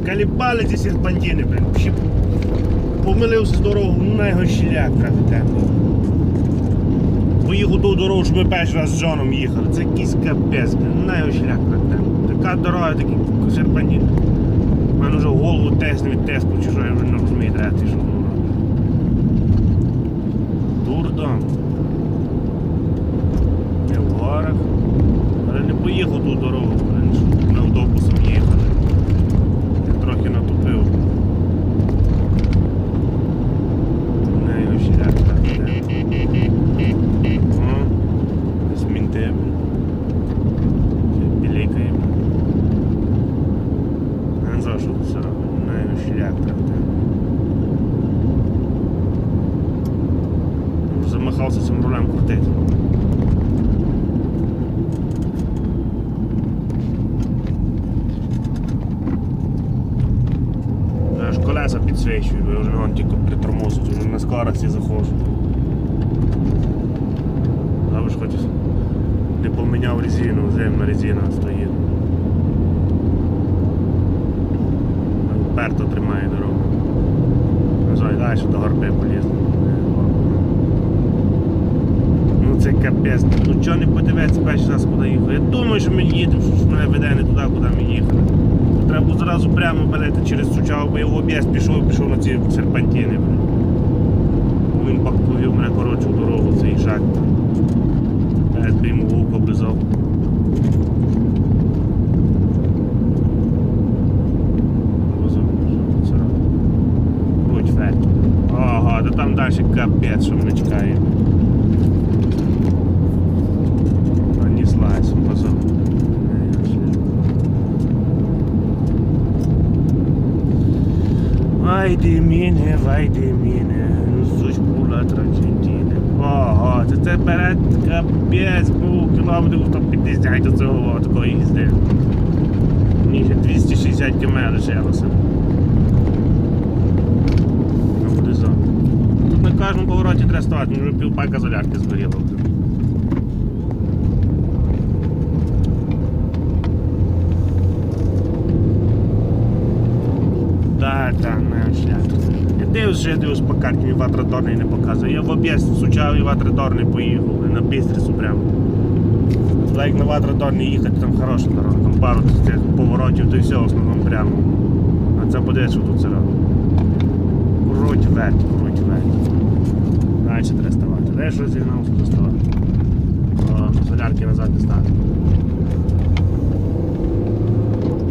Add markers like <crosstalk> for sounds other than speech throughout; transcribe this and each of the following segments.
Закалібали ці серпантини, блін. Ще помилився з дорогу, ну на його Поїхав ту дорогу, що ми перший раз з Джоном їхали. Це якийсь капець, блін, на його Така дорога, такий серпантин. У мене вже голову тест від тесту, що я не розумію, де ти що. Дурдом. Не в горах. Але не поїхав ту дорогу, блин, що ми автобусом їхали. Я трохи натупив. Не його шлях так йде. О, змінти. Білікає. Не знаю, що тут все робить. На його шлях так йде. Замахався цим рулем крутити. Аж бо я вже вон тільки притормозив, вже на скорості заходжу. Добре, ж хоч не поміняв резину, зимна резина стоїть. Перто тримає дорогу. Називай далі до горби полізли. Ну це капець. Ну чого не подивитися перший раз куди їхати? Я думаю, що ми їдемо, що мене веде не туди, куди ми їхали. Треба було зразу прямо балети через Сучаву, бо в об'їзд пішов пішов на ці серпантини. Він пак повів мене коротшу дорогу, цей шаг. Я йому вух облизав. Ага, да там далі капець, що мене чекає. Vai di mine, vai di mine, nu suci pula Argentine. Ага, це тепер капець, був кілометрів 150 до цього такого їзди. Ні, ще 260 км лишилося. Ну. Тут на кожному повороті треба ставати, мені вже півпака солярки згоріло. Так, так, не шлях. Я дивлюсь, що я по карті, мені ватраторний не показує. Я в об'їзд сучав і ватраторний поїхав, на Бістрицю прямо. Туди як на ватраторний їхати, там хороша дорога, там пару цих поворотів, то і все основному прямо. А це подивись, що тут це робить. Круть верть, круть верть. Далі треба ставати. Де що зігнав, що ставати? Солярки назад не стати.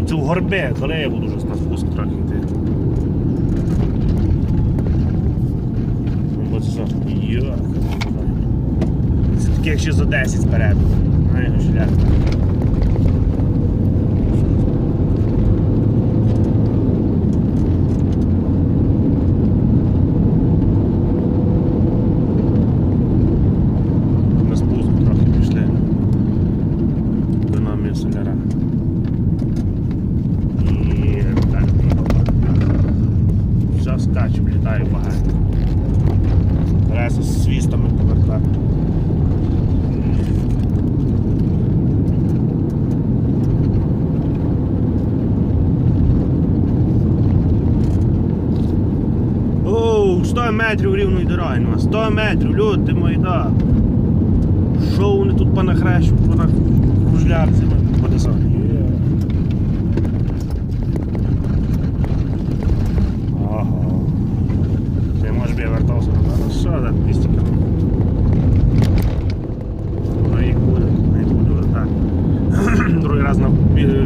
Це в горбе, коли я буду вже на спуск трохи йти. Ну, Бо це що? Йо. Таких ще за 10 спереду. На його шлях. На спуск трохи пішли. Економія соляра. І так. Все скачу, літаю багато. Реса з свістами повертати. Оу, 100 метрів рівної дороги, ну 100 метрів, люди мої, да. Що вони тут понахрещу, понахружляться, потисали. Ого. Ти можеш би я вертався назад. Ну що за 200 км? Ну їх буде, їх буде вертати. <clears throat> Другий раз на,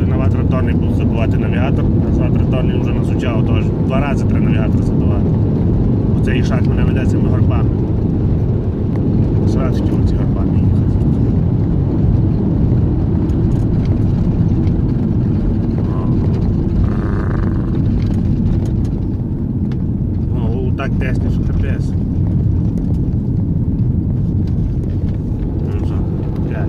на ватроторний буду забувати навігатор, а з ватроторний вже насучав теж. Два рази треба навігатор задавати. Цей шаг мене веде цими горбами. Сразу ці горбами їхати. О, так тесно, що капець. Ну що, опять.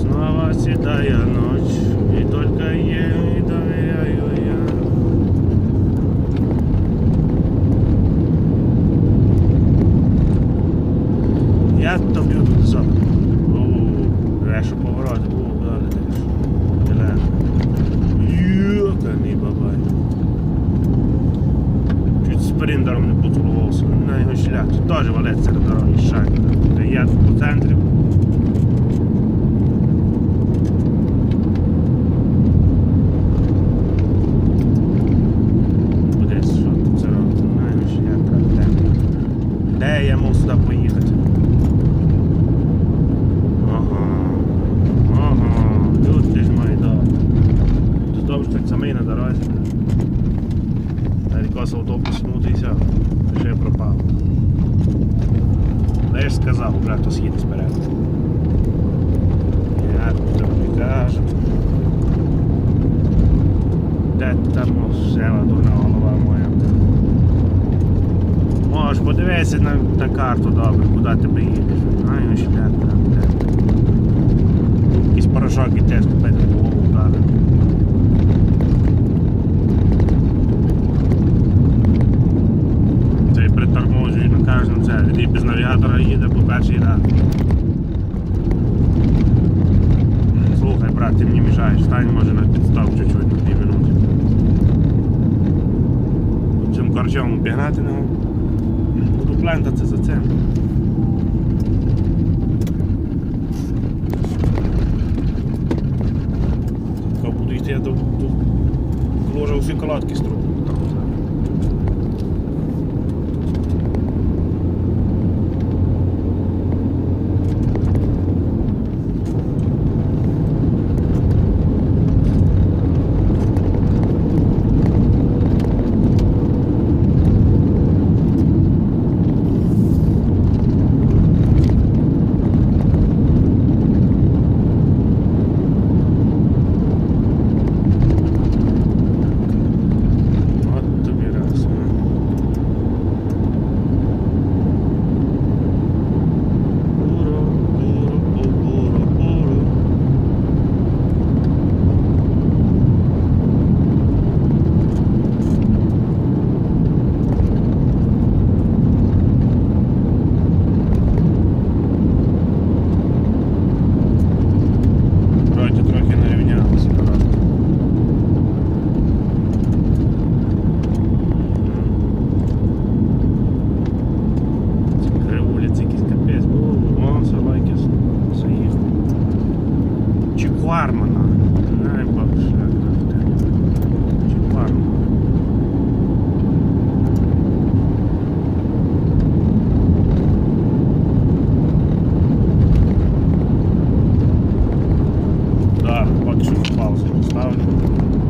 Снова седая ночь, и только ей доверяю я. периметром не поцілувався. На його шлях. Теж валець серед дороги. Я тут по центрі. Кудись, що тут це робить? На його шлях треба темно. Де я мав сюди поїхати? Ага. Ага. Тут ти ж мої добре. Тут добре, так самий на дорозі. Та якось автобус смутився, ще пропав. Та я ж сказав, бля, хто схід спереду. Я тобі кажу. Де там села дурна голова моя? Можеш подивися на, на карту добре, куди ти приїдеш. Ось шлях там, де. Якийсь порошок і теж купити в голову вдарив. Цей приторможує на кожному це. І без навігатора їде по перший раз. Слухай, брат, ти мені мішаєш. Стань може на підстав чуть-чуть на 2 минути. Цим корчом обігнати можу. Буду плентатися за цим. Така буду йти до, до ложа усі колодки стру.